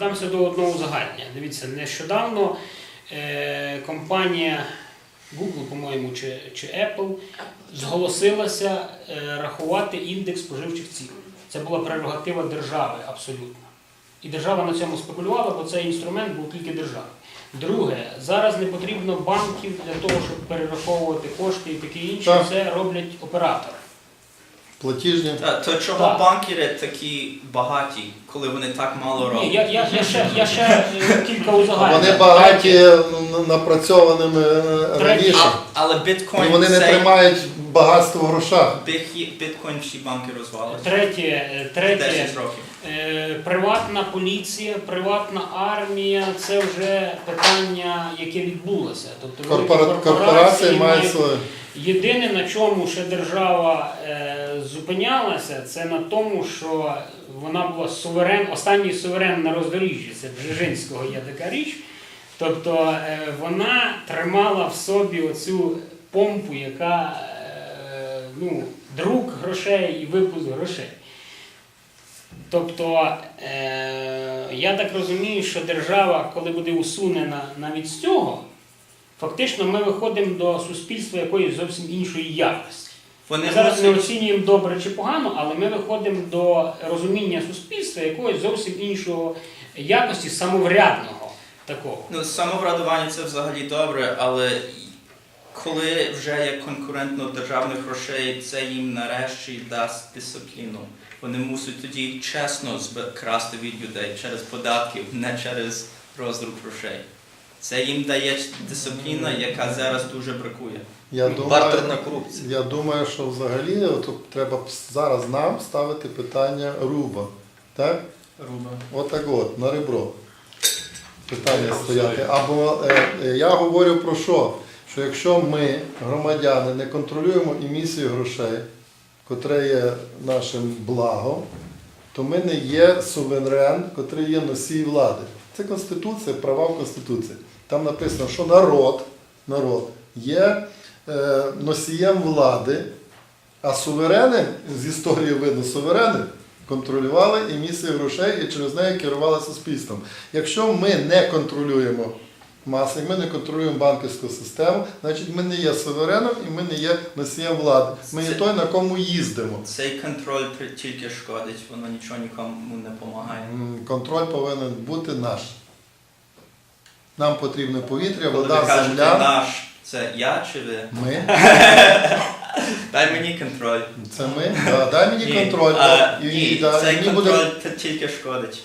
Я вдамся до одного узагальнення. Дивіться, нещодавно е, компанія Google, по-моєму, чи, чи Apple зголосилася е, рахувати індекс споживчих цін. Це була прерогатива держави абсолютно. І держава на цьому спекулювала, бо цей інструмент був тільки держави. Друге, зараз не потрібно банків для того, щоб перераховувати кошти і таке інше. Це роблять оператори. Платіжні. Та, то чого Так. банкіри такі багаті, коли вони так мало роблять? Ні, я, я, я ще, я ще е, кілька узагальнень. Вони багаті м, напрацьованими е, раніше. А, але І біткоін вони не цей тримають багатство в грошах. біх- біткоін всі банки розвалили. Третє, е, третє 10 років. Е, приватна поліція, приватна армія це вже питання, яке відбулося. Тобто великі Корпора... Корпорації мають своє. Єдине, на чому ще держава е, зупинялася, це на тому, що вона була суверен, останній суверен на роздоріжжі, це Бжежинського є така річ. Тобто е, вона тримала в собі оцю помпу, яка е, ну, друк грошей і випуск грошей. Тобто, е, я так розумію, що держава, коли буде усунена навіть з цього, фактично ми виходимо до суспільства якоїсь зовсім іншої якості. Вони Ми зараз не оцінюємо добре чи погано, але ми виходимо до розуміння суспільства якоїсь зовсім іншого якості самоврядного такого. Ну, самоврядування це взагалі добре, але коли вже є конкурентно державних грошей, це їм нарешті дасть дисципліну. Вони мусять тоді чесно красти від людей через податки, не через роздрuk грошей. Це їм дає дисципліна, яка зараз дуже бракує. Я думаю, корупція. я думаю, що взагалі от, треба зараз нам ставити питання руба. Так? Руба. Отак от, на ребро. Питання стояти. Або е, е, я говорю про що? Що якщо ми, громадяни, не контролюємо емісію грошей, котре є нашим благом, то ми не є суверен, котрий є носій влади. Це Конституція, права в Конституції. Там написано, що народ, народ є е, носієм влади, а суверени, з історії видно, суверени контролювали емісію грошей і через неї керували суспільством. Якщо ми не контролюємо маси, ми не контролюємо банківську систему, значить ми не є сувереном і ми не є носієм влади. Ми є той, на кому їздимо. Цей контроль тільки шкодить, воно нічого нікому не допомагає. Контроль повинен бути наш. Нам потрібне повітря, Коли ви вода, кажете земля. наш, це я чи ви? Ми. Дай мені контроль. Це ми. Да, дай мені Ні, контроль. а, да, і, ні, да, цей мені контроль буде тільки шкодить.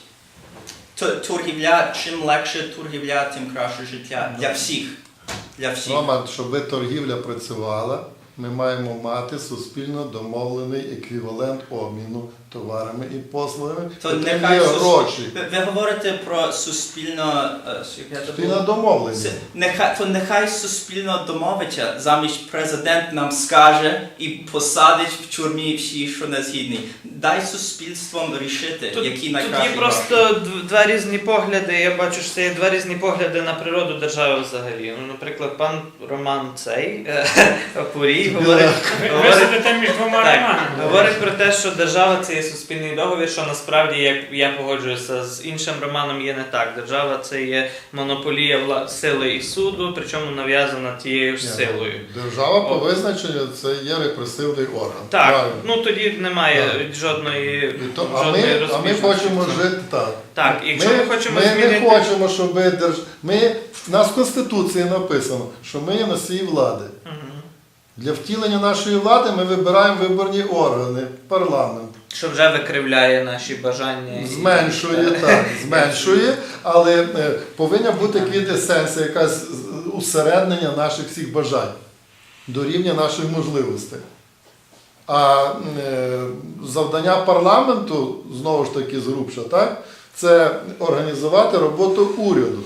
Торгівля, чим легше торгівля, тим краще життя. Для всіх. Для всіх. Роман, щоб торгівля працювала, ми маємо мати суспільно домовлений еквівалент обміну товарами і послугами. То нехай є гроші. Ви, ви говорите про суспільно. е, як я Спільна забув? домовленість. Нехай, то нехай суспільно домовиться, замість президент нам скаже і посадить в тюрмі всі, що не згідні. Дай суспільством рішити, Тут, які тут найкращі. є просто два різні погляди. Я бачу, що це є два різні погляди на природу держави взагалі. Ну, наприклад, пан Роман цей е, Опорій говорить, говорить, сидите між двома романами. говорить про те, що держава це є суспільний договір, що насправді, як я погоджуюся з іншим романом, є не так. Держава це є монополія вла- сили і суду, причому нав'язана тією ж силою. Держава по визначенню це є репресивний орган. Так, Правильно. ну тоді немає Так. жодної, І то, а, жодної ми, а ми розбіжності. хочемо жити так. Так, і якщо ми, хочемо ми змінити. не хочемо, щоб держ... ми, в нас в Конституції написано, що ми є носії влади. Мгм. Для втілення нашої влади ми вибираємо виборні органи, парламент. Що вже викривляє наші бажання. Зменшує, так, зменшує, але е, повинна бути квітесенція, якась усереднення наших всіх бажань до рівня наших можливостей. А е, завдання парламенту, знову ж таки, зрубша, так, це організувати роботу уряду.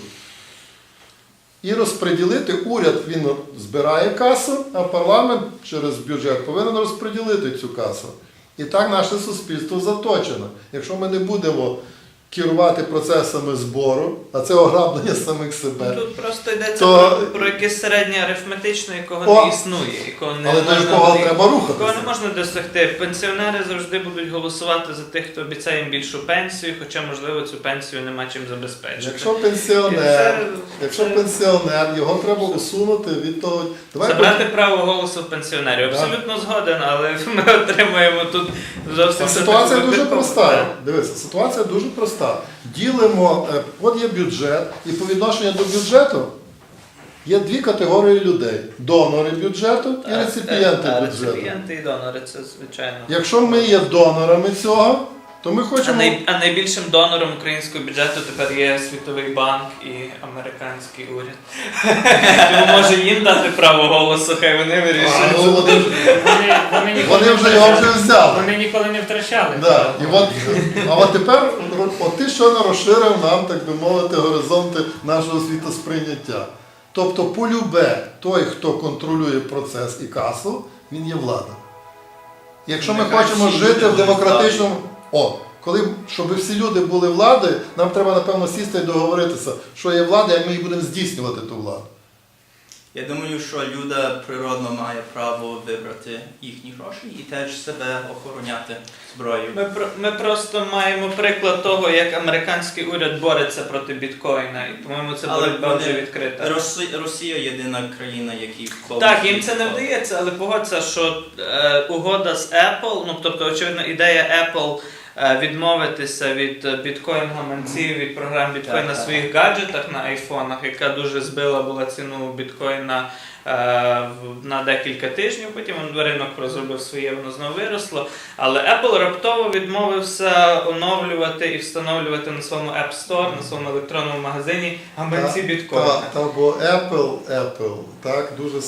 І розподілити уряд він збирає касу, а парламент через бюджет повинен розподілити цю касу. І так наше суспільство заточено. Якщо ми не будемо керувати процесами збору, а це ограблення самих себе. Тут просто йдеться То- про, про якесь середнє арифметичне, якого О! не існує, якого не Але до можна якого досягти. треба Якого рухатися. не можна досягти. Пенсіонери завжди будуть голосувати за тих, хто обіцяє їм більшу пенсію, хоча, можливо, цю пенсію нема чим забезпечити. Якщо пенсіонер, це- якщо це- пенсіонер, його треба усунути від того. Давай Забрати право голосу в пенсіонерів. Да. Абсолютно згоден, але ми отримуємо тут зовсім А ситуація дуже проста. Дивися, ситуація дуже проста. Ділимо, е, от є бюджет, і по відношенню до бюджету є дві категорії людей: донори бюджету і реципієнти бюджету. Реципієнти і донори, це звичайно. Якщо ми є донорами цього, то ми А, най, а найбільшим донором українського бюджету тепер є Світовий банк і американський уряд. Тому може їм дати право голосу, хай вони А, вирішують. ну, вони, вже- Вони, вони, ніколи вони вже його вже взяли. Вони ніколи не втрачали. Да. І от, а от тепер от ти щойно розширив нам, так би мовити, горизонти нашого світосприйняття. Тобто, полюбе, той, хто контролює процес і касу, він є влада. Якщо ми хочемо жити в демократичному. О, коли щоб всі люди були влади, нам треба напевно сісти і договоритися, що є влада, як ми її будемо здійснювати ту владу. Я думаю, що люда природно має право вибрати їхні гроші і теж себе охороняти зброєю. Ми, про- ми просто маємо приклад того, як американський уряд бореться проти біткоїна, і по-моєму це Але боротьба вони- вже відкрита. Росія, Росія єдина країна, якій Так, їм це не вдається, але погодься, що е, угода з Apple, ну тобто, очевидно, ідея Apple відмовитися від е, біткоін гаманців, від програм біткоін на своїх гаджетах на айфонах, яка дуже збила була ціну біткоїна е, на декілька тижнів. Потім ринок розробив своє, воно знову виросло. Але Apple раптово відмовився оновлювати і встановлювати на своєму App Store, на своєму електронному магазині гаманці біткоїна. Та, та, бо Apple, Apple так, дуже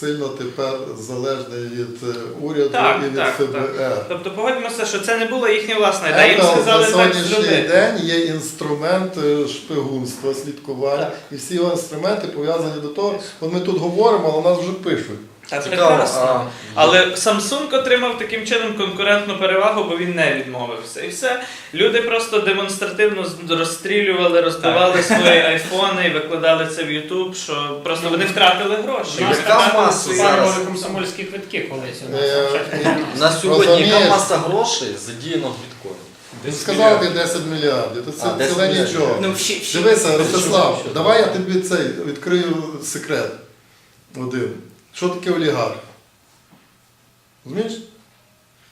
сильно тепер залежний від е, уряду Так, і від так, ФБР. Тобто погодьмося, що це не була їхня власна ідея. Їм сказали на сьогоднішній так, день є інструмент е, шпигунства, слідкування, Так. і всі його інструменти пов'язані до того, от ми тут говоримо, але нас вже пишуть. Та Цікаво, прекрасно. а Але Samsung отримав таким чином конкурентну перевагу, бо він не відмовився. І все. Люди просто демонстративно розстрілювали, розбивали свої айфони і викладали це в YouTube, що просто вони втратили гроші. У нас маса зараз? комсомольські квитки колись. у нас Е, на сьогодні яка маса грошей задіяно в біткоін? Він сказав ти 10 мільярдів, то це А, 10 ціле мільярдів. нічого. Ну, Дивися, Ростислав, давай я тобі цей відкрию секрет. Один. Що таке олігарх? Розумієш?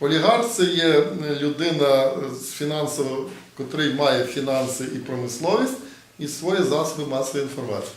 Олігарх це є е, людина з фінансово, котрий має фінанси і промисловість і свої засоби масової інформації.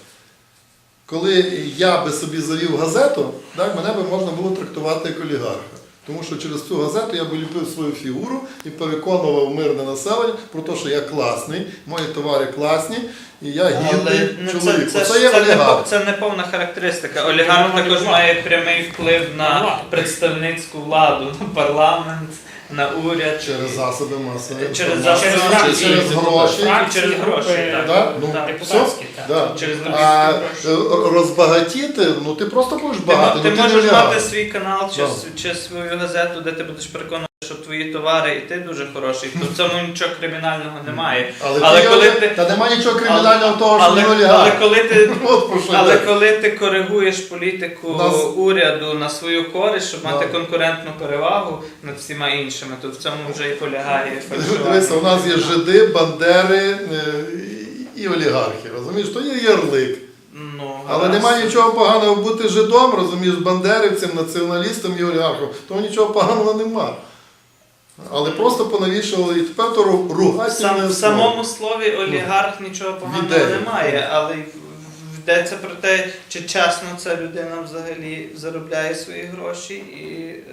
Коли я би собі завів газету, так, мене би можна було трактувати як олігарха. Тому що через цю газету я би ліпив свою фігуру і переконував мирне населення про те, що я класний, мої товари класні, і я гідний Але ну, чоловік. це, це, це, є це, не, олігарх. це не повна характеристика. Олігарх також має прямий вплив На на представницьку владу, на парламент, на уряд. Через засоби масової Через засоби Через через гроші. Через гроші, так. Да? Ну, так, депутатські, так. Да. Через А е, розбагатіти, ну ти просто будеш Ти, ти ну ти можеш мати свій канал чи, Да. чи свою газету, де ти будеш переконувати, що твої товари і ти дуже хороший. То в цьому нічого кримінального немає. Але, Але ти, коли ти- Та немає нічого кримінального в того, що але, ти але олігарх. коли ти От про що Але йде. коли ти коригуєш політику Нас- уряду на свою користь, щоб мати Да. конкурентну перевагу над всіма іншими, то в цьому вже і полягає Дивися, у нас є жиди, бандери е, і- олігархи, розумієш? То є ярлик. Ну, Але гаразд. немає нічого поганого бути жидом, розумієш, бандерівцем, націоналістом і олігархом. Тому нічого поганого нема. Але просто понавішували і тепер то ру- В, сам, в самому слові олігарх нічого поганого ідеї. немає, але йдеться про те, чи чесно ця людина взагалі заробляє свої гроші, і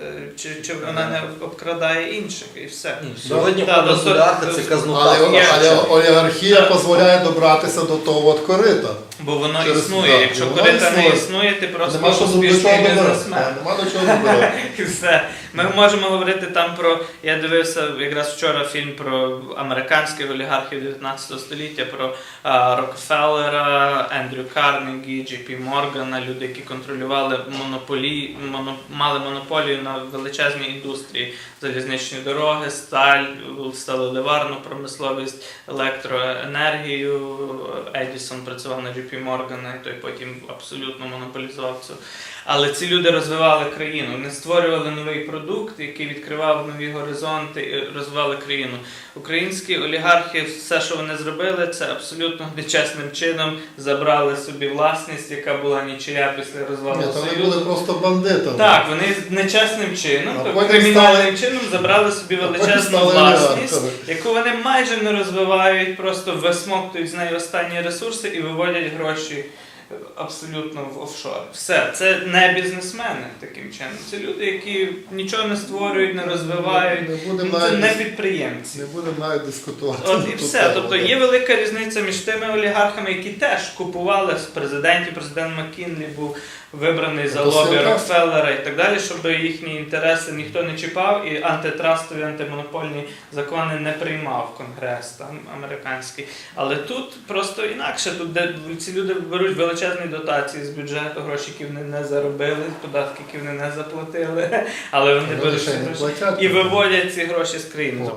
е, чи, чи вона не обкрадає інших, і все. Сьогодні Та, до- олігарха це казнука. Але, але олігархія дозволяє добратися до того от корита. Бо воно Через- існує. да, Якщо воно корита не існує. існує, ти просто Нема що успішний бізнесмен. Нема до чого. І все. Ми можемо говорити там про. Я дивився якраз вчора фільм про американських олігархів 19 століття, про Рокфеллера, Ендрю Карнегі, Джі Пі Моргана, люди, які контролювали монополі, моно, мали монополію на величезній індустрії, залізничні дороги, сталь, сталеливарну промисловість, електроенергію. Едісон працював на Джі Пі Моргана, і той потім абсолютно монополізував цю. Але ці люди розвивали країну, вони створювали новий продукт, який відкривав нові горизонти і розвивали країну. Українські олігархи, все, що вони зробили, це абсолютно нечесним чином забрали собі власність, яка була нічия після розвалу Ні, вони були просто бандитами. Так, вони нечесним чином, А тобто кримінальним чином забрали собі величезну власність, яку вони майже не розвивають, просто висмоктують з неї останні ресурси і виводять гроші е, абсолютно в офшор. Все, це не бізнесмени таким чином. Це люди, які нічого не створюють, не розвивають. Не будемо Ну, Це не підприємці. не будемо навіть дискутувати. От і все. Тобто є велика різниця між тими олігархами, які теж купували з президентів. Президент Маккінлі був вибраний за Ну, лобі Рокфеллера і так далі, щоб їхні інтереси ніхто не чіпав, і антитрастові антимонопольні закони не приймав Конгрес там американський. Але тут просто інакше. Тут де ці люди беруть величезні дотації з бюджету, гроші, які вони не заробили, податки, які вони не заплатили, але вони Вони беруть і виводять ці гроші з країни.